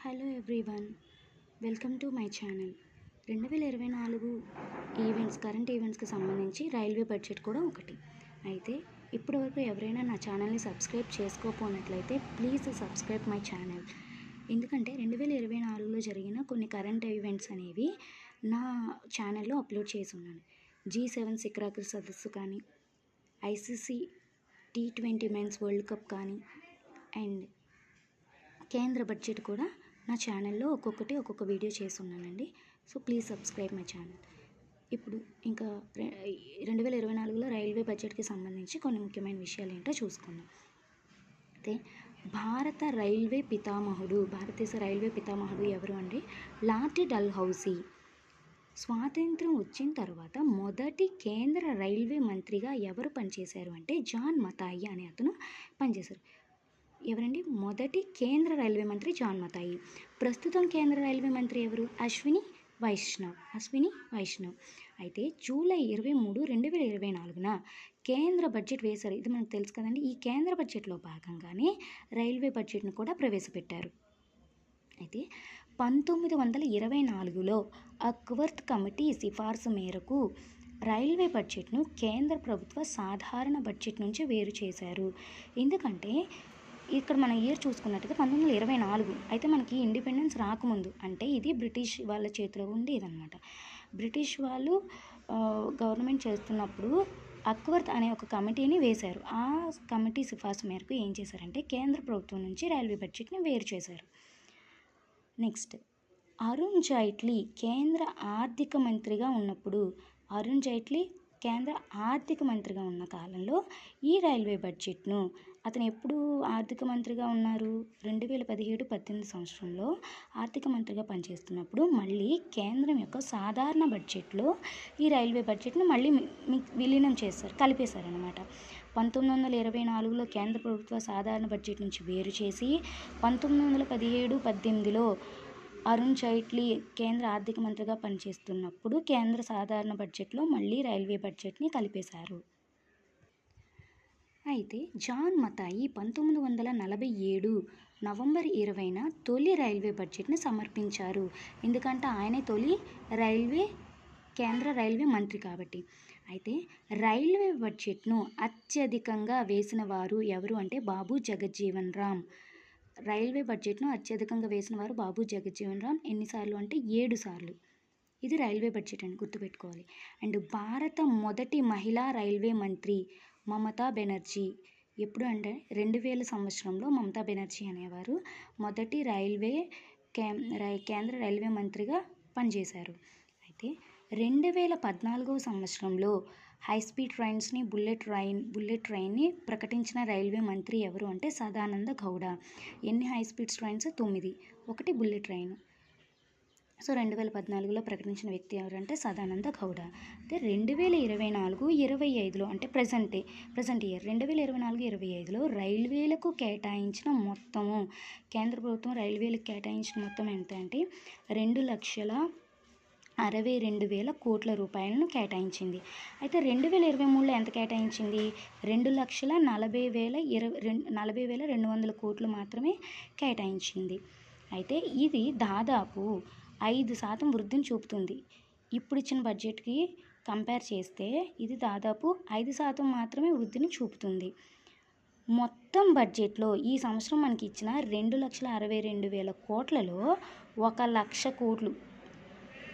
Hello everyone welcome to my channel. రెండు వేల ఇరవై నాలుగు ఈవెంట్స్ కరెంట్ ఈవెంట్స్కి సంబంధించి రైల్వే బడ్జెట్ కూడా ఒకటి. అయితే ఇప్పటివరకు ఎవరైనా నా ఛానల్ని సబ్స్క్రైబ్ చేసుకోపోనట్లయితే ప్లీజ్ సబ్స్క్రైబ్ మై ఛానల్. ఎందుకంటే రెండు వేల ఇరవై నాలుగులో జరిగిన కొన్ని కరెంట్ ఈవెంట్స్ అనేవి నా ఛానల్లో అప్లోడ్ చేసి ఉన్నాను జీ సెవెన్ శిఖరాగ్ర సదస్సు కానీ ICC T twenty men's world cup కానీ అండ్ కేంద్ర బడ్జెట్ కూడా నా ఛానల్లో ఒక్కొక్కటి ఒక్కొక్క వీడియో చేస్తున్నానండి. So please subscribe my channel. ఇప్పుడు ఇంకా రెండు వేల ఇరవై నాలుగులో రైల్వే బడ్జెట్కి సంబంధించి కొన్ని ముఖ్యమైన విషయాలు ఏంటో చూసుకుందాం. అయితే భారత రైల్వే పితామహుడు భారతదేశ రైల్వే పితామహుడు ఎవరు అండి లాటి డల్ హౌసీ స్వాతంత్రం వచ్చిన తర్వాత మొదటి కేంద్ర రైల్వే మంత్రిగా ఎవరు పనిచేశారు అంటే జాన్ మతాయి అనే అతను పనిచేశారు. ఎవరండి? మొదటి కేంద్ర రైల్వే మంత్రి జాన్ మతాయి. ప్రస్తుతం కేంద్ర రైల్వే మంత్రి ఎవరు? అశ్విని వైష్ణవ్. అశ్విని వైష్ణవ్. అయితే జూలై ఇరవై మూడు రెండు వేల ఇరవై నాలుగున కేంద్ర బడ్జెట్ వేశారు. ఇది మనకు తెలుసు కదండి. ఈ కేంద్ర బడ్జెట్లో భాగంగానే రైల్వే బడ్జెట్ను కూడా ప్రవేశపెట్టారు. అయితే పంతొమ్మిది వందల ఇరవై నాలుగులో అక్వర్త్ కమిటీ సిఫార్సు మేరకు రైల్వే బడ్జెట్ను కేంద్ర ప్రభుత్వ సాధారణ బడ్జెట్ నుంచి వేరు చేశారు. ఎందుకంటే ఇక్కడ మనం ఇయర్ చూసుకున్నట్టుగా పంతొమ్మిది వందల ఇరవై నాలుగు అయితే మనకి ఇండిపెండెన్స్ రాకముందు అంటే ఇది బ్రిటిష్ వాళ్ళ చేతిలో ఉండేదన్నమాట. బ్రిటిష్ వాళ్ళు గవర్నమెంట్ చేస్తున్నప్పుడు అక్వర్త్ అనే ఒక కమిటీని వేశారు. ఆ కమిటీ సిఫార్సు మేరకు ఏం చేశారంటే కేంద్ర ప్రభుత్వం నుంచి రైల్వే బడ్జెట్ని వేరు చేశారు. నెక్స్ట్ అరుణ్ జైట్లీ కేంద్ర ఆర్థిక మంత్రిగా ఉన్నప్పుడు అరుణ్ జైట్లీ కేంద్ర ఆర్థిక మంత్రిగా ఉన్న కాలంలో ఈ రైల్వే బడ్జెట్ను అతను ఎప్పుడు ఆర్థిక మంత్రిగా ఉన్నారు? రెండు వేల పదిహేడు పద్దెనిమిది సంవత్సరంలో ఆర్థిక మంత్రిగా పనిచేస్తున్నప్పుడు మళ్ళీ కేంద్రం యొక్క సాధారణ బడ్జెట్లో ఈ రైల్వే బడ్జెట్ను మళ్ళీ విలీనం చేశారు కలిపేశారనమాట పంతొమ్మిది వందల ఇరవై నాలుగులో కేంద్ర ప్రభుత్వ సాధారణ బడ్జెట్ నుంచి వేరు చేసి పంతొమ్మిది వందల పదిహేడు పద్దెనిమిదిలో అరుణ్ జైట్లీ కేంద్ర ఆర్థిక మంత్రిగా పనిచేస్తున్నప్పుడు కేంద్ర సాధారణ బడ్జెట్లో మళ్ళీ రైల్వే బడ్జెట్ని కలిపేశారు. అయితే జాన్ మతాయి పంతొమ్మిది వందల నలభై ఏడు నవంబర్ ఇరవైన తొలి రైల్వే బడ్జెట్ని సమర్పించారు. ఎందుకంటే ఆయనే తొలి రైల్వే కేంద్ర రైల్వే మంత్రి కాబట్టి. అయితే రైల్వే బడ్జెట్ను అత్యధికంగా వేసిన వారు ఎవరు అంటే బాబు జగజ్జీవన్ రామ్. రైల్వే బడ్జెట్ను అత్యధికంగా వేసిన వారు బాబు జగజ్జీవన్ రామ్. ఎన్నిసార్లు అంటే ఏడు సార్లు. ఇది రైల్వే బడ్జెట్ అని గుర్తుపెట్టుకోవాలి. అండ్ భారత మొదటి మహిళా రైల్వే మంత్రి మమతా బెనర్జీ. ఎప్పుడు అంటే రెండు వేల సంవత్సరంలో మమతా బెనర్జీ అనేవారు మొదటి రైల్వే కే రై కేంద్ర రైల్వే మంత్రిగా పనిచేశారు. అయితే రెండు వేల పద్నాలుగవ సంవత్సరంలో హై స్పీడ్ ట్రైన్స్ని బుల్లెట్ ట్రైన్ బుల్లెట్ ట్రైన్ని ప్రకటించిన రైల్వే మంత్రి ఎవరు అంటే సదానంద గౌడ. ఎన్ని హై స్పీడ్ ట్రైన్స్? తొమ్మిది. ఒకటి బుల్లెట్ ట్రైన్. సో రెండు వేల పద్నాలుగులో ప్రకటించిన వ్యక్తి ఎవరంటే సదానంద గౌడ. అయితే రెండు వేల ఇరవై నాలుగు ఇరవై ఐదులో అంటే ప్రజెంటే ప్రజెంట్ ఇయర్ రెండు వేల ఇరవై నాలుగు ఇరవై ఐదులో రైల్వేలకు కేటాయించిన మొత్తము కేంద్ర ప్రభుత్వం రైల్వేలకు కేటాయించిన మొత్తం ఎంత అంటే రెండు లక్షల అరవై రెండు వేల కోట్ల రూపాయలను కేటాయించింది. అయితే రెండు వేల ఇరవై మూడులో ఎంత కేటాయించింది? రెండు లక్షల నలభై వేల ఇరవై రెండు నలభై వేల రెండు వందల కోట్లు మాత్రమే కేటాయించింది. అయితే ఇది దాదాపు ఐదు శాతం వృద్ధిని చూపుతుంది. ఇప్పుడు ఇచ్చిన బడ్జెట్కి కంపేర్ చేస్తే ఇది దాదాపు ఐదు శాతం మాత్రమే వృద్ధిని చూపుతుంది. మొత్తం బడ్జెట్లో ఈ సంవత్సరం మనకి ఇచ్చిన రెండు లక్షల అరవై రెండు వేల కోట్లలో ఒక లక్ష కోట్లు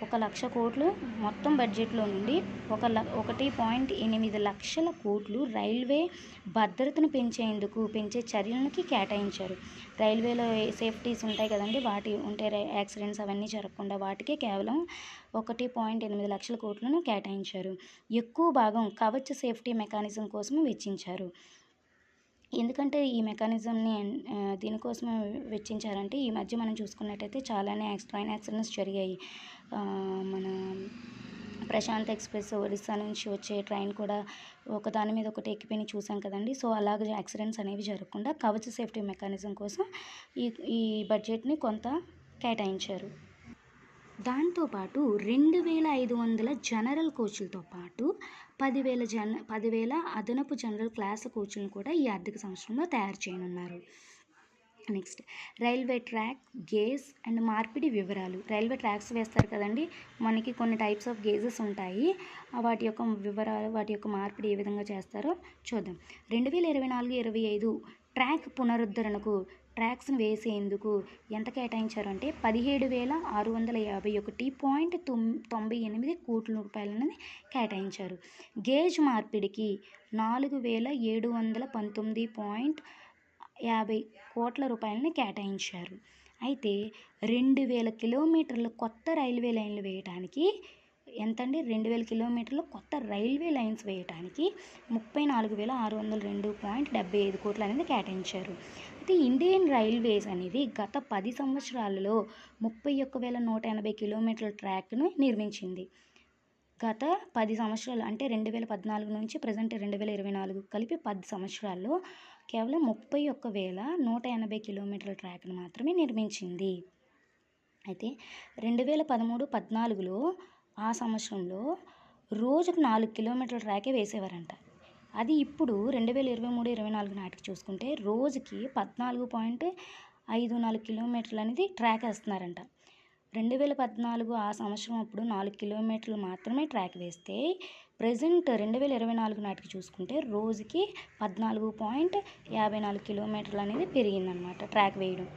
ఒక లక్ష కోట్లు మొత్తం బడ్జెట్లో నుండి ఒక ల ఒకటి పాయింట్ ఎనిమిది లక్షల కోట్లు రైల్వే భద్రతను పెంచేందుకు పెంచే చర్యలకి కేటాయించారు. రైల్వేలో సేఫ్టీస్ ఉంటాయి కదండి వాటి ఉంటే రై- యాక్సిడెంట్స్ అవన్నీ జరగకుండా వాటికే కేవలం ఒకటి పాయింట్ ఎనిమిది లక్షల కోట్లను కేటాయించారు. ఎక్కువ భాగం కవచ సేఫ్టీ మెకానిజం కోసం వెచ్చించారు. ఎందుకంటే ఈ మెకానిజంని దీనికోసం దీనికోసమే వెచ్చించారంటే ఈ మధ్య మనం చూసుకున్నట్టయితే చాలానే యాక్స్ ట్రైన్ యాక్సిడెంట్స్ జరిగాయి. మన ప్రశాంత్ ఎక్స్ప్రెస్ ఒడిస్సా నుంచి వచ్చే ట్రైన్ కూడా ఒకదాని మీద ఒకటి ఎక్కిపోయి చూసాం కదండి. సో అలాగే యాక్సిడెంట్స్ అనేవి జరగకుండా కవచ సేఫ్టీ మెకానిజం కోసం ఈ ఈ బడ్జెట్ని కొంత కేటాయించారు. దాంతోపాటు రెండు వేల ఐదు వందల జనరల్ కోచ్లతో పాటు పదివేల జన పదివేల అదనపు జనరల్ క్లాస్ కోచ్లను కూడా ఈ ఆర్థిక సంవత్సరంలో తయారు చేయనున్నారు. Next railway track gauge and మార్పిడి వివరాలు. రైల్వే ట్రాక్స్ వేస్తారు కదండి. మనకి కొన్ని టైప్స్ ఆఫ్ గేజెస్ ఉంటాయి. వాటి యొక్క వివరాలు వాటి యొక్క మార్పిడి ఏ విధంగా చేస్తారో చూద్దాం. రెండు వేల ఇరవై నాలుగు ఇరవై ఐదు ట్రాక్ పునరుద్ధరణకు ట్రాక్స్ని వేసేందుకు ఎంత కేటాయించారు అంటే పదిహేడు వేల ఆరు వందల యాభై ఒకటి పాయింట్ తొమ్ తొంభై ఎనిమిది కోట్ల రూపాయలని కేటాయించారు. గేజ్ మార్పిడికి నాలుగు వేల ఏడు వందల పంతొమ్మిది పాయింట్ యాభై కోట్ల రూపాయలని కేటాయించారు. అయితే రెండు వేల కిలోమీటర్ల కొత్త రైల్వే లైన్లు వేయడానికి ఎంతండి? రెండు వేల కిలోమీటర్లు కొత్త రైల్వే లైన్స్ వేయటానికి ముప్పై నాలుగు వేల ఆరు వందల రెండు పాయింట్ డెబ్బై ఐదు కోట్లు అనేది కేటాయించారు. అయితే ఇండియన్ రైల్వేస్ అనేది గత పది సంవత్సరాలలో ముప్పై ఒక్క వేల నూట ఎనభై కిలోమీటర్ల ట్రాక్ను నిర్మించింది. గత పది సంవత్సరాలు అంటే రెండు వేల పద్నాలుగు నుంచి ప్రజెంట్ రెండు వేల ఇరవై నాలుగు కలిపి పది సంవత్సరాల్లో కేవలం ముప్పై ఒక్క వేల నూట ఎనభై కిలోమీటర్ల ట్రాక్ను మాత్రమే నిర్మించింది. అయితే రెండు వేల పదమూడు పద్నాలుగులో ఆ సంవత్సరంలో రోజుకు నాలుగు కిలోమీటర్ల ట్రాకే వేసేవారంట. అది ఇప్పుడు రెండు వేల ఇరవై మూడు ఇరవై నాలుగు నాటికి చూసుకుంటే రోజుకి పద్నాలుగు పాయింట్ ఐదు నాలుగు కిలోమీటర్లు అనేది ట్రాక్ వేస్తున్నారంట. రెండు వేల పద్నాలుగు ఆ సంవత్సరం అప్పుడు నాలుగు కిలోమీటర్లు మాత్రమే ట్రాక్ వేస్తే ప్రజెంట్ రెండు వేల ఇరవై నాలుగు నాటికి చూసుకుంటే రోజుకి పద్నాలుగు పాయింట్ యాభై నాలుగు కిలోమీటర్లు అనేది పెరిగిందనమాట ట్రాక్ వేయడం.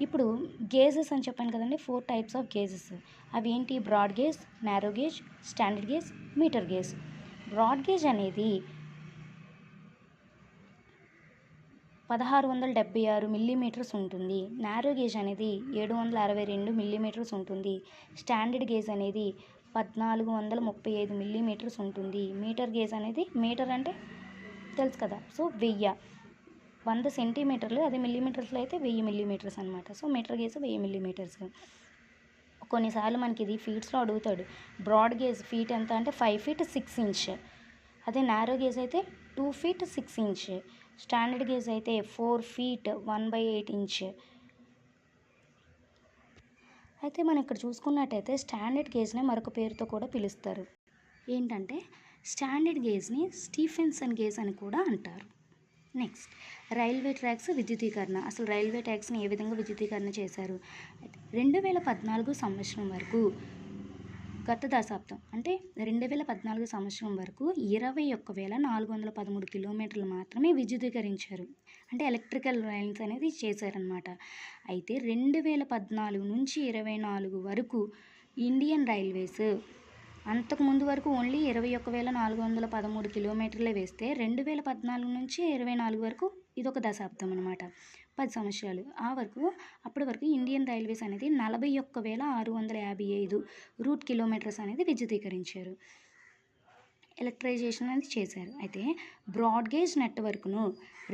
ఇప్పుడు గేజెస్ అని చెప్పాను కదండి ఫోర్ టైప్స్ ఆఫ్ గేజెస్. అవి ఏంటి? Broad gauge narrow gauge standard gauge metre gauge. Broad gauge అనేది పదహారు వందల డెబ్బై ఆరు మిల్లీమీటర్స్ ఉంటుంది. నారో గేజ్ అనేది ఏడు వందల అరవై రెండు మిల్లీమీటర్స్ ఉంటుంది. స్టాండర్డ్ గేజ్ అనేది పద్నాలుగు వందల ముప్పై ఐదు మిల్లీమీటర్స్ ఉంటుంది. మీటర్ గేజ్ అనేది మీటర్ అంటే తెలుసు కదా. సో వెయ్యి. వంద సెంటీమీటర్లు అదే మిల్లీమీటర్స్లో అయితే వెయ్యి మిల్లీమీటర్స్ అనమాట సో మీటర్ గేజ్ వెయ్యి మిల్లీమీటర్స్. కొన్నిసార్లు మనకి ఇది ఫీట్స్లో అడుగుతాడు. బ్రాడ్ గేజ్ ఫీట్ ఎంత అంటే ఫైవ్ ఫీట్ సిక్స్ ఇంచ్. అదే నారో గేజ్ అయితే two feet six inch. Standard gauge అయితే four feet one by eight inch. అయితే మనం ఇక్కడ చూసుకున్నట్టయితే స్టాండర్డ్ గేజ్ని మరొక పేరుతో కూడా పిలుస్తారు. ఏంటంటే స్టాండర్డ్ గేజ్ని స్టీఫెన్సన్ గేజ్ అని కూడా అంటారు. నెక్స్ట్ రైల్వే ట్రాక్స్ విద్యుదీకరణ అసలు రైల్వే ట్రాక్స్ని ఏ విధంగా విద్యుదీకరణ చేశారు? రెండు వేల పద్నాలుగు సంవత్సరం వరకు గత దశాబ్దం అంటే రెండు వేల పద్నాలుగు సంవత్సరం వరకు ఇరవై ఒక్క వేల నాలుగు వందల పదమూడు కిలోమీటర్లు మాత్రమే విద్యుదీకరించారు. అంటే ఎలక్ట్రికల్ లైన్స్ అనేది చేశారనమాట అయితే రెండు వేల పద్నాలుగు నుంచి ఇరవై నాలుగు వరకు ఇండియన్ రైల్వేస్ అంతకు ముందు వరకు ఓన్లీ ఇరవై ఒక్క వేల నాలుగు వందల పదమూడు కిలోమీటర్లే వేస్తే రెండు వేల పద్నాలుగు నుంచి ఇరవై నాలుగు వరకు ఇదొక దశాబ్దం అనమాట పది సంవత్సరాలు. ఆ వరకు అప్పటి వరకు ఇండియన్ రైల్వేస్ అనేది నలభై ఒక్క వేల ఆరు వందల యాభై ఐదు రూట్ కిలోమీటర్స్ అనేది విద్యుదీకరించారు ఎలక్ట్రైజేషన్ అనేది చేశారు. అయితే బ్రాడ్ గేజ్ నెట్వర్క్ను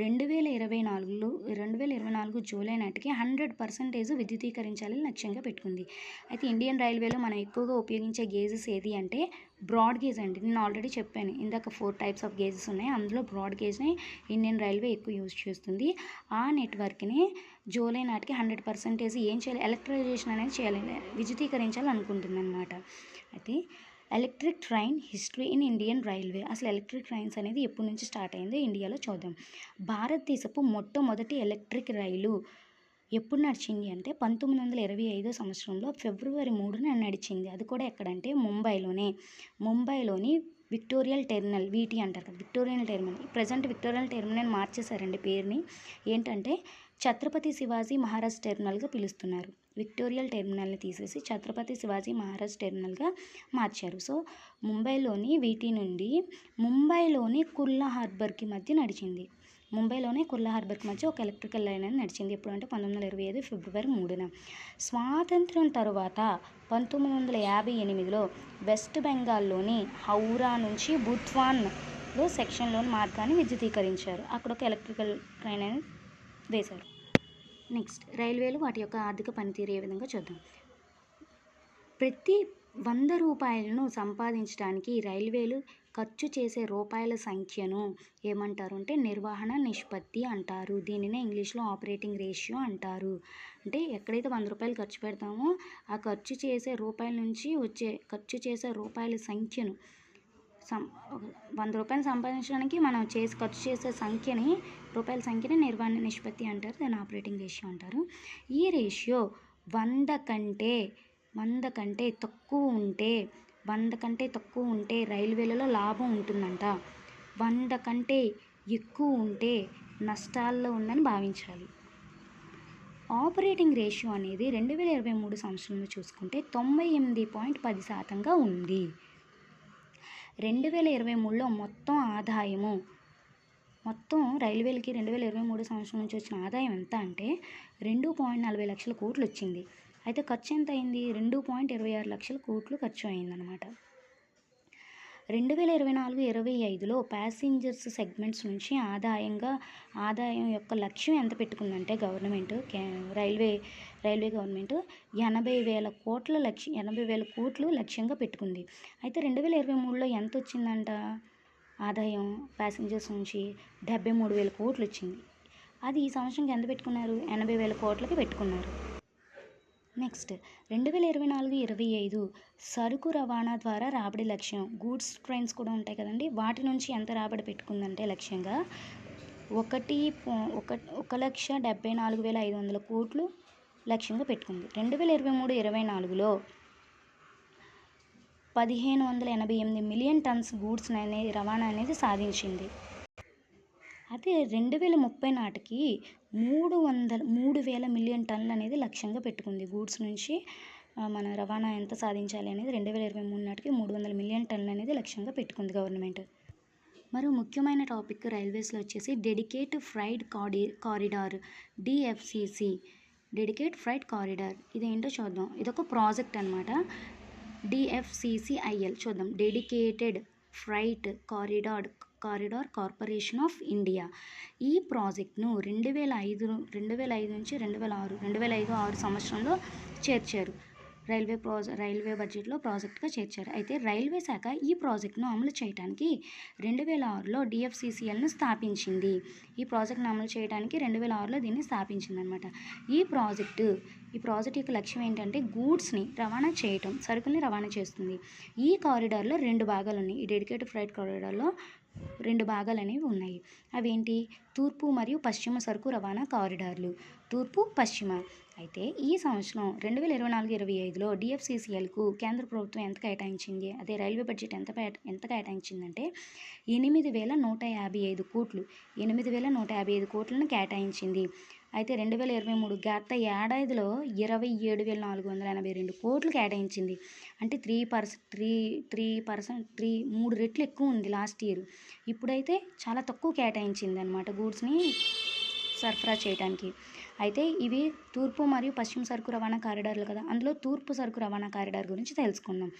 రెండు వేల ఇరవై నాలుగులో రెండు వేల ఇరవై నాలుగు జూలై నాటికి హండ్రెడ్ పర్సెంటేజ్ విద్యుదీకరించాలని లక్ష్యంగా పెట్టుకుంది. అయితే ఇండియన్ రైల్వేలో మనం ఎక్కువగా ఉపయోగించే గేజెస్ ఏది అంటే బ్రాడ్ గేజ్ అండి. నేను ఆల్రెడీ చెప్పాను. ఇందాక ఫోర్ టైప్స్ ఆఫ్ గేజెస్ ఉన్నాయి. అందులో బ్రాడ్ గేజ్ని ఇండియన్ రైల్వే ఎక్కువ యూజ్ చేస్తుంది. ఆ నెట్వర్క్ని జూలై నాటికి హండ్రెడ్ పర్సెంటేజ్ ఏం చేయాలి? ఎలక్ట్రైజేషన్ అనేది చేయాలి. విద్యుదీకరించాలి అనుకుంటుంది అనమాట అయితే electric train history in Indian railway. అసలు ఎలక్ట్రిక్ ట్రైన్స్ అనేది ఎప్పటి నుంచి స్టార్ట్ అయిందో ఇండియాలో చూద్దాం. భారతదేశపు మొట్టమొదటి ఎలక్ట్రిక్ రైలు ఎప్పుడు నడిచింది అంటే పంతొమ్మిది వందల ఇరవై ఐదో సంవత్సరంలో ఫిబ్రవరి మూడున నడిచింది. అది కూడా ఎక్కడంటే ముంబైలోనే. ముంబైలోని విక్టోరియల్ టెర్మినల్ వీటి అంటారు కదా Victoria terminal. Present Victoria terminal మార్చేశారండి పేరుని. ఏంటంటే ఛత్రపతి శివాజీ మహారాజ్ టెర్మినల్గా పిలుస్తున్నారు. విక్టోరియల్ టెర్మినల్ని తీసేసి ఛత్రపతి శివాజీ మహారాజ్ టెర్మినల్గా మార్చారు. సో ముంబైలోని వీటి నుండి ముంబైలోని కుర్లా హార్బర్కి మధ్య నడిచింది. ముంబైలోనే కుర్లా హార్బర్కి మధ్య ఒక ఎలక్ట్రికల్ లైన్ అనేది నడిచింది. ఎప్పుడు అంటే పంతొమ్మిది వందల ఇరవై ఐదు ఫిబ్రవరి మూడున. స్వాతంత్రం తరువాత పంతొమ్మిది వందల యాభై ఎనిమిదిలో వెస్ట్ బెంగాల్లోని హౌరా నుంచి బుత్వాన్లో సెక్షన్లోని మార్గాన్ని విద్యుదీకరించారు అక్కడ ఒక ఎలక్ట్రికల్ ట్రైన్ అనేది వేశారు. నెక్స్ట్ రైల్వేలు వాటి యొక్క ఆర్థిక పనితీరు ఏ విధంగా చూద్దాం. ప్రతి వంద రూపాయలను సంపాదించడానికి రైల్వేలు ఖర్చు చేసే రూపాయల సంఖ్యను ఏమంటారు అంటే నిర్వహణ నిష్పత్తి అంటారు. దీనినే ఇంగ్లీష్లో ఆపరేటింగ్ రేషియో అంటారు. అంటే ఎక్కడైతే వంద రూపాయలు ఖర్చు పెడతామో ఆ ఖర్చు చేసే రూపాయల నుంచి వచ్చే ఖర్చు చేసే రూపాయల సంఖ్యను సం వంద రూపాయలు సంపాదించడానికి మనం చేసి ఖర్చు చేసే సంఖ్యని రూపాయల సంఖ్యని నిర్వహణ నిష్పత్తి అంటారు దాన్ని ఆపరేటింగ్ రేషియో అంటారు. ఈ రేషియో వంద కంటే వంద కంటే తక్కువ ఉంటే వంద కంటే తక్కువ ఉంటే రైల్వేలలో లాభం ఉంటుందంట. వంద కంటే ఎక్కువ ఉంటే నష్టాల్లో ఉందని భావించాలి. ఆపరేటింగ్ రేషియో అనేది రెండు వేల ఇరవై మూడు సంవత్సరంలో చూసుకుంటే తొంభై ఎనిమిది పాయింట్ పది శాతంగా ఉంది. రెండు వేల ఇరవై మూడులో మొత్తం ఆదాయము మొత్తం రైల్వేలకి రెండు వేల ఇరవై మూడు సంవత్సరం నుంచి వచ్చిన ఆదాయం ఎంత అంటే రెండు పాయింట్ నలభై లక్షల కోట్లు వచ్చింది. అయితే ఖర్చు ఎంత అయింది? రెండు పాయింట్ ఇరవై ఆరు లక్షల కోట్లు ఖర్చు అయిందనమాట రెండు వేల ఇరవై నాలుగు ఇరవై ఐదులో ప్యాసింజర్స్ సెగ్మెంట్స్ నుంచి ఆదాయంగా ఆదాయం యొక్క లక్ష్యం ఎంత పెట్టుకుందంటే గవర్నమెంట్ కే రైల్వే రైల్వే గవర్నమెంట్ ఎనభై వేల కోట్ల లక్ష్యం ఎనభై వేల కోట్లు లక్ష్యంగా పెట్టుకుంది. అయితే రెండు వేల ఇరవై మూడులో ఎంత వచ్చిందంట? ఆదాయం ప్యాసింజర్స్ నుంచి డెబ్బై మూడు వేల కోట్లు వచ్చింది. అది ఈ సంవత్సరంకి ఎంత పెట్టుకున్నారు? ఎనభై వేల కోట్లకి పెట్టుకున్నారు. నెక్స్ట్. రెండు వేల ఇరవై నాలుగు ఇరవై ఐదు సరుకు రవాణా ద్వారా రాబడి లక్ష్యం. గూడ్స్ ట్రైన్స్ కూడా ఉంటాయి కదండి. వాటి నుంచి ఎంత రాబడి పెట్టుకుందంటే లక్ష్యంగా ఒకటి ఒక ఒక లక్ష డెబ్బై నాలుగు వేల ఐదు వందల కోట్లు లక్ష్యంగా పెట్టుకుంది. రెండు వేల ఇరవై మూడు ఇరవై నాలుగులో పదిహేను వందల ఎనభై ఎనిమిది మిలియన్ టన్స్ గూడ్స్ అనేది రవాణా అనేది సాధించింది. అదే రెండు వేల ముప్పై నాటికి మూడు వందల మూడు వేల మిలియన్ టన్నులు అనేది లక్ష్యంగా పెట్టుకుంది. గూడ్స్ నుంచి మన రవాణా ఎంత సాధించాలి అనేది రెండు వేల ఇరవై మూడు నాటికి మూడు వందల మిలియన్ టన్నులు అనేది లక్ష్యంగా పెట్టుకుంది గవర్నమెంట్. మరో ముఖ్యమైన టాపిక్ రైల్వేస్లో వచ్చేసి డెడికేట్ ఫ్రైడ్ కాడి corridor DFCC dedicate freight corridor. ఇదేంటో చూద్దాం. ఇదొక ప్రాజెక్ట్ అనమాట డిఎఫ్సిసిఐఎల్ చూద్దాం. Dedicated freight corridor corridor corporation of India. ఈ ప్రాజెక్ట్ను రెండు వేల ఐదు రెండు వేల ఐదు నుంచి రెండు వేల ఆరు రెండు వేల ఐదు ఆరు సంవత్సరంలో చేర్చారు. రైల్వే ప్రాజ రైల్వే బడ్జెట్లో ప్రాజెక్ట్గా చేర్చారు. అయితే రైల్వే శాఖ ఈ ప్రాజెక్ట్ను అమలు చేయడానికి రెండు వేల ఆరులో డిఎఫ్సిసిఎల్ను స్థాపించింది. ఈ ప్రాజెక్ట్ను అమలు చేయడానికి రెండు వేల ఆరులో దీన్ని స్థాపించింది అనమాట ఈ ప్రాజెక్టు ఈ ప్రాజెక్ట్ యొక్క లక్ష్యం ఏంటంటే గూడ్స్ని రవాణా చేయటం సరుకుల్ని రవాణా చేస్తుంది. ఈ కారిడార్లో రెండు భాగాలు ఉన్నాయి ఈ డెడికేటెడ్ ఫ్రైట్ కారిడార్లో రెండు భాగాలు అనేవి ఉన్నాయి. అవేంటి? తూర్పు మరియు పశ్చిమ సరుకు రవాణా కారిడార్లు. తూర్పు పశ్చిమ. అయితే ఈ సంవత్సరం రెండు వేల ఇరవై నాలుగు ఇరవై ఐదులో డిఎఫ్సిసిఎల్కు కేంద్ర ప్రభుత్వం ఎంత కేటాయించింది? అదే రైల్వే బడ్జెట్ ఎంత కేట- ఎంత కేటాయించిందంటే ఎనిమిది వేల నూట యాభై ఐదు కోట్లు. ఎనిమిది వేల నూట యాభై ఐదు కోట్లను కేటాయించింది. అయితే రెండు వేల ఇరవై మూడు గత ఏడాదిలో ఇరవై ఏడు వేల నాలుగు వందల ఎనభై రెండు కోట్లు కేటాయించింది. అంటే త్రీ పర్స త్రీ త్రీ పర్సెంట్ త్రీ మూడు రెట్లు ఎక్కువ ఉంది లాస్ట్ ఇయర్. ఇప్పుడైతే చాలా తక్కువ కేటాయించింది అనమాట గూడ్స్ని సరఫరా చేయడానికి అయితే ఇవి తూర్పు మరియు పశ్చిమ సరుకు రవాణా కారిడార్లు కదా. అందులో తూర్పు సరుకు రవాణా కారిడార్ గురించి తెలుసుకుందాం.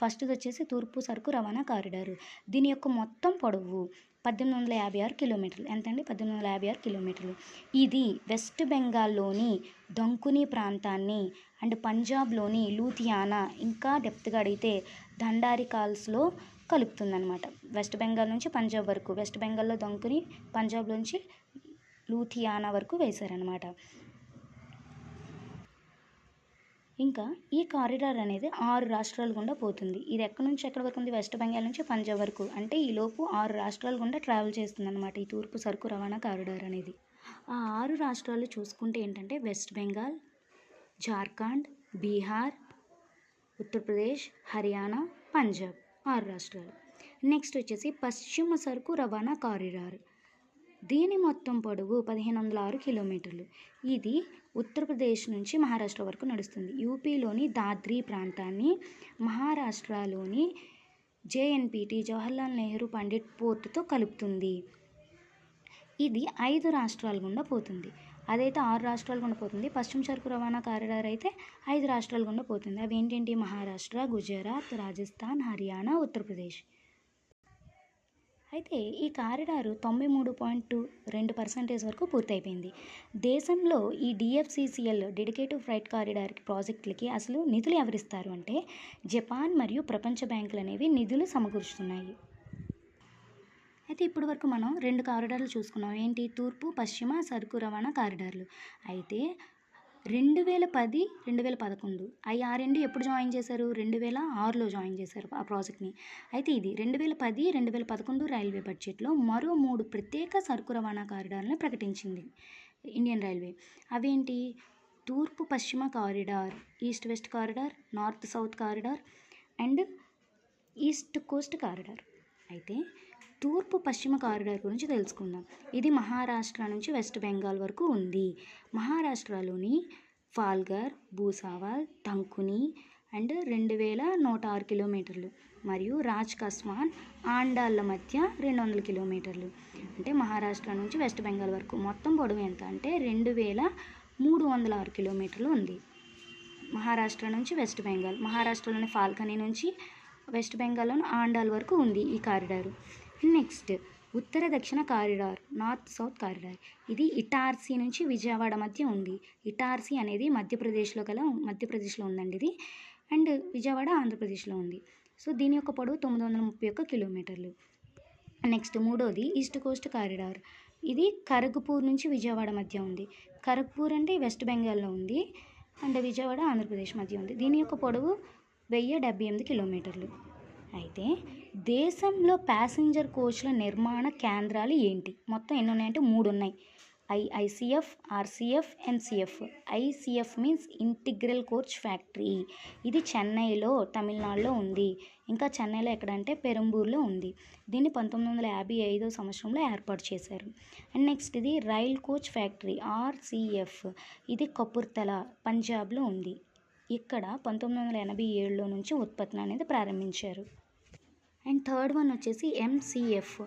ఫస్ట్ది వచ్చేసి తూర్పు సరుకు రవాణా కారిడార్. దీని యొక్క మొత్తం పొడవు పద్దెనిమిది వందల యాభై ఆరు కిలోమీటర్లు. ఎంతండి? పద్దెనిమిది వందల యాభై ఆరు కిలోమీటర్లు. ఇది వెస్ట్ బెంగాల్లోని దంకుని ప్రాంతాన్ని అండ్ పంజాబ్లోని లూథియానా ఇంకా డెప్త్గా అడిగితే దండారి కాల్స్లో కలుపుతుందన్నమాట. వెస్ట్ బెంగాల్ నుంచి పంజాబ్ వరకు. వెస్ట్ బెంగాల్లో దొంకుని పంజాబ్ నుంచి లూథియానా వరకు వేశారనమాట ఇంకా ఈ కారిడార్ అనేది ఆరు రాష్ట్రాల గుండా పోతుంది. ఇది ఎక్కడి నుంచి ఎక్కడి వరకు ఉంది? వెస్ట్ బెంగాల్ నుంచి పంజాబ్ వరకు. అంటే ఈ లోపు ఆరు రాష్ట్రాల గుండా ట్రావెల్ చేస్తుంది అనమాట ఈ తూర్పు సరుకు రవాణా కారిడార్ అనేది. ఆ ఆరు రాష్ట్రాలు చూసుకుంటే ఏంటంటే వెస్ట్ బెంగాల్ జార్ఖండ్ బీహార్ ఉత్తరప్రదేశ్ హర్యానా పంజాబ్ ఆరు రాష్ట్రాలు. నెక్స్ట్ వచ్చేసి పశ్చిమ సరుకు రవాణా కారిడార్. దీని మొత్తం పొడవు పదిహేను వందల ఆరు కిలోమీటర్లు. ఇది ఉత్తరప్రదేశ్ నుంచి మహారాష్ట్ర వరకు నడుస్తుంది. యూపీలోని దాద్రి ప్రాంతాన్ని మహారాష్ట్రలోని జేఎన్పిటీ జవహర్లాల్ నెహ్రూ పండిట్ పోర్టుతో కలుపుతుంది. ఇది ఐదు రాష్ట్రాల గుండా పోతుంది. అదైతే ఆరు రాష్ట్రాల గుండా పోతుంది. పశ్చిమ సరుకు రవాణా కారిడార్ అయితే ఐదు రాష్ట్రాల గుండా పోతుంది. అవి ఏంటంటే మహారాష్ట్ర గుజరాత్ రాజస్థాన్ హర్యానా ఉత్తరప్రదేశ్. అయితే ఈ కారిడారు తొంభై మూడు పాయింట్ టూ రెండు పర్సెంటేజ్ వరకు పూర్తయిపోయింది. దేశంలో ఈ డిఎఫ్సిసిఎల్ డెడికేటివ్ ఫ్రైట్ కారిడార్ ప్రాజెక్టులకి అసలు నిధులు ఎవరిస్తారు అంటే జపాన్ మరియు ప్రపంచ బ్యాంకులు అనేవి నిధులు సమకూరుస్తున్నాయి. అయితే ఇప్పటి వరకు మనం రెండు కారిడార్లు చూసుకున్నాం. ఏంటి? తూర్పు పశ్చిమ సరుకు రవాణా కారిడార్లు అయితే రెండు వేల పది రెండు వేల పదకొండు. అవి ఆ రెండు ఎప్పుడు జాయిన్ చేశారు? రెండు వేల ఆరులో జాయిన్ చేశారు ఆ ప్రాజెక్ట్ని. అయితే ఇది రెండు వేల పది రెండు వేల పదకొండు రైల్వే బడ్జెట్లో మరో మూడు ప్రత్యేక సరుకు రవాణా కారిడార్లను ప్రకటించింది ఇండియన్ రైల్వే. అవేంటి? తూర్పు పశ్చిమ corridor east west corridor north south corridor and east coast corridor. అయితే తూర్పు పశ్చిమ కారిడార్ గురించి తెలుసుకుందాం. ఇది మహారాష్ట్ర నుంచి వెస్ట్ బెంగాల్ వరకు ఉంది. మహారాష్ట్రలోని ఫాల్గర్ భూసావల్ తంకుని అండ్ రెండు వేల నూట ఆరు కిలోమీటర్లు మరియు రాజ్ కస్వాన్ ఆండాళ్ళ మధ్య రెండు వందల కిలోమీటర్లు. అంటే మహారాష్ట్ర నుంచి వెస్ట్ బెంగాల్ వరకు మొత్తం పొడవు ఎంత అంటే రెండు వేల మూడు వందల ఆరు కిలోమీటర్లు ఉంది. మహారాష్ట్ర నుంచి వెస్ట్ బెంగాల్ మహారాష్ట్రలోని ఫాల్కనీ నుంచి వెస్ట్ బెంగాల్లోని ఆండాల్ వరకు ఉంది ఈ కారిడారు. నెక్స్ట్ ఉత్తర దక్షిణ కారిడార్ నార్త్ సౌత్ కారిడార్. ఇది ఇటార్సీ నుంచి విజయవాడ మధ్య ఉంది. ఇటార్సీ అనేది మధ్యప్రదేశ్లో గల మధ్యప్రదేశ్లో ఉందండి ఇది. అండ్ విజయవాడ ఆంధ్రప్రదేశ్లో ఉంది. సో దీని యొక్క పొడవు తొమ్మిది వందల ముప్పై ఒక్క కిలోమీటర్లు. నెక్స్ట్ మూడోది ఈస్ట్ కోస్ట్ కారిడార్. ఇది కరగ్పూర్ నుంచి విజయవాడ మధ్య ఉంది. కరగ్పూర్ అంటే వెస్ట్ బెంగాల్లో ఉంది. అండ్ విజయవాడ ఆంధ్రప్రదేశ్ మధ్య ఉంది. దీని యొక్క పొడవు వెయ్యి డెబ్బై ఎనిమిది కిలోమీటర్లు. అయితే దేశంలో ప్యాసింజర్ కోచ్ల నిర్మాణ కేంద్రాలు ఏంటి? మొత్తం ఎన్ని ఉన్నాయంటే మూడు ఉన్నాయి. IICF RCF NCF ICF means integral coach factory. ఇది చెన్నైలో తమిళనాడులో ఉంది. ఇంకా చెన్నైలో ఎక్కడంటే పెరంబూర్లో ఉంది. దీన్ని పంతొమ్మిది వందల యాభై ఐదో సంవత్సరంలో ఏర్పాటు చేశారు. అండ్ నెక్స్ట్ ఇది రైల్ కోచ్ ఫ్యాక్టరీ ఆర్సిఎఫ్ ఇది కపుర్తల పంజాబ్లో ఉంది. ఇక్కడ పంతొమ్మిది వందల ఎనభై ఏడులో నుంచి ఉత్పత్తిని అనేది ప్రారంభించారు. అండ్ థర్డ్ వన్ వచ్చేసి ఎంసీఎఫ్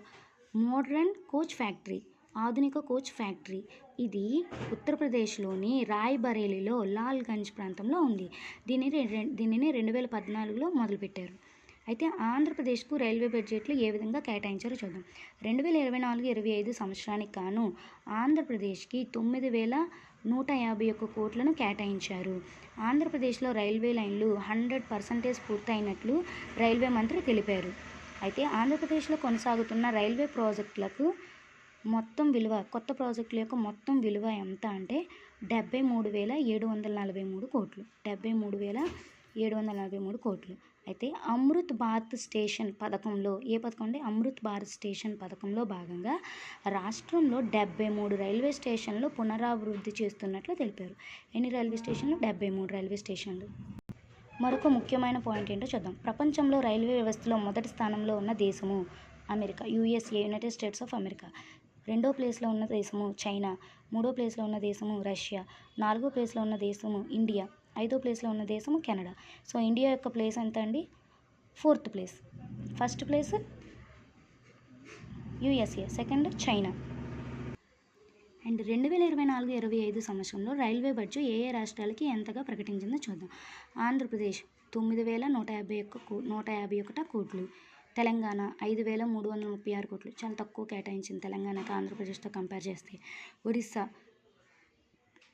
మోడ్రన్ కోచ్ ఫ్యాక్టరీ ఆధునిక కోచ్ ఫ్యాక్టరీ. ఇది ఉత్తరప్రదేశ్లోని రాయ్బరేలీలో లాల్గంజ్ ప్రాంతంలో ఉంది. దీనిని రె- దీనిని రెండు వేల పద్నాలుగులో మొదలుపెట్టారు. అయితే ఆంధ్రప్రదేశ్కు రైల్వే బడ్జెట్లు ఏ విధంగా కేటాయించారో చూద్దాం. రెండు వేల ఇరవై నాలుగు ఇరవై ఐదు సంవత్సరానికి గాను ఆంధ్రప్రదేశ్కి తొమ్మిది వేల నూట యాభై ఒక్క కోట్లను కేటాయించారు. ఆంధ్రప్రదేశ్లో రైల్వే లైన్లు హండ్రెడ్ పర్సెంటేజ్ పూర్తయినట్లు రైల్వే మంత్రి తెలిపారు. అయితే ఆంధ్రప్రదేశ్లో కొనసాగుతున్న రైల్వే ప్రాజెక్టులకు మొత్తం విలువ కొత్త ప్రాజెక్టుల యొక్క మొత్తం విలువ ఎంత అంటే డెబ్బై మూడు వేల ఏడు వందల నలభై మూడు కోట్లు. డెబ్బై మూడు వేల ఏడు వందల నలభై మూడు కోట్లు. అయితే అమృత్ భారత్ స్టేషన్ పథకంలో ఏ పథకం అంటే అమృత్ భారత్ స్టేషన్ పథకంలో భాగంగా రాష్ట్రంలో డెబ్బై మూడు రైల్వే స్టేషన్లు పునరాభివృద్ధి చేస్తున్నట్లు తెలిపారు. ఎన్ని రైల్వే స్టేషన్లు? డెబ్బై మూడు రైల్వే స్టేషన్లు. మరొక ముఖ్యమైన పాయింట్ ఏంటో చూద్దాం. ప్రపంచంలో రైల్వే వ్యవస్థలో మొదటి స్థానంలో ఉన్న దేశము America USA United States of America. రెండో ప్లేస్లో ఉన్న దేశము చైనా మూడో ప్లేస్లో ఉన్న దేశము రష్యా నాలుగో ప్లేస్లో ఉన్న దేశము ఇండియా. ఐదో ప్లేస్లో ఉన్న దేశము కెనడా. సో ఇండియా యొక్క ప్లేస్ ఎంత అండి fourth place. First place USA second China. And రెండు వేల ఇరవై నాలుగు ఇరవై ఐదు సంవత్సరంలో రైల్వే బడ్జెట్ ఏ ఏ రాష్ట్రాలకి ఎంతగా ప్రకటించిందో చూద్దాం. ఆంధ్రప్రదేశ్ తొమ్మిది వేల నూట యాభై ఒక్క నూట యాభై ఒకట కోట్లు. తెలంగాణ ఐదు వేల మూడు వందల ముప్పై ఆరు కోట్లు. చాలా తక్కువ కేటాయించింది తెలంగాణకి ఆంధ్రప్రదేశ్తో కంపేర్ చేస్తే. ఒరిస్సా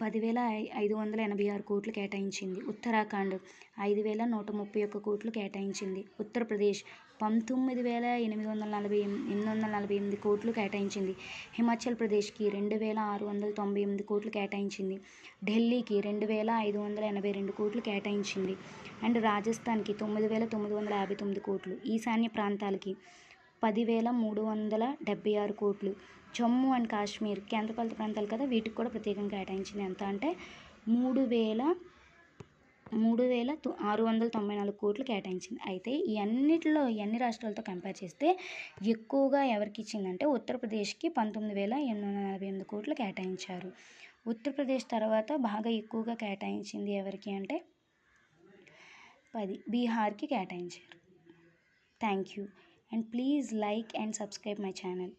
పదివేల ఐ- ఐదు వందల ఎనభై ఆరు కోట్లు కేటాయించింది. ఉత్తరాఖండ్ ఐదు వేల నూట ముప్పై ఒక్క కోట్లు కేటాయించింది. ఉత్తరప్రదేశ్ పంతొమ్మిది వేల ఎనిమిది వందల నలభై ఎనిమిది ఎనిమిది వందల నలభై ఎనిమిది కోట్లు కేటాయించింది. హిమాచల్ ప్రదేశ్కి రెండు వేల ఆరు వందల తొంభై ఎనిమిది కోట్లు కేటాయించింది. ఢిల్లీకి రెండు వేల ఐదు వందల ఎనభై రెండు కోట్లు కేటాయించింది. అండ్ రాజస్థాన్కి తొమ్మిది వేల తొమ్మిది వందల యాభై తొమ్మిది కోట్లు. ఈశాన్య ప్రాంతాలకి పదివేల మూడు వందల డెబ్బై ఆరు కోట్లు. జమ్మూ అండ్ కాశ్మీర్ కేంద్రపాలిత ప్రాంతాలు కదా వీటికి కూడా ప్రత్యేకంగా కేటాయించింది ఎంత అంటే మూడు వేల మూడు వేల ఆరు వందల తొంభై నాలుగు కోట్లు కేటాయించింది. అయితే ఈ అన్నిటిలో ఈ అన్ని రాష్ట్రాలతో కంపేర్ చేస్తే ఎక్కువగా ఎవరికి ఇచ్చిందంటే ఉత్తరప్రదేశ్కి పంతొమ్మిది వేల ఎనిమిది వందల నలభై ఎనిమిది కోట్లు కేటాయించారు. ఉత్తరప్రదేశ్ తర్వాత బాగా ఎక్కువగా కేటాయించింది ఎవరికి అంటే పది బీహార్కి కేటాయించారు. Thank you and please like and subscribe my channel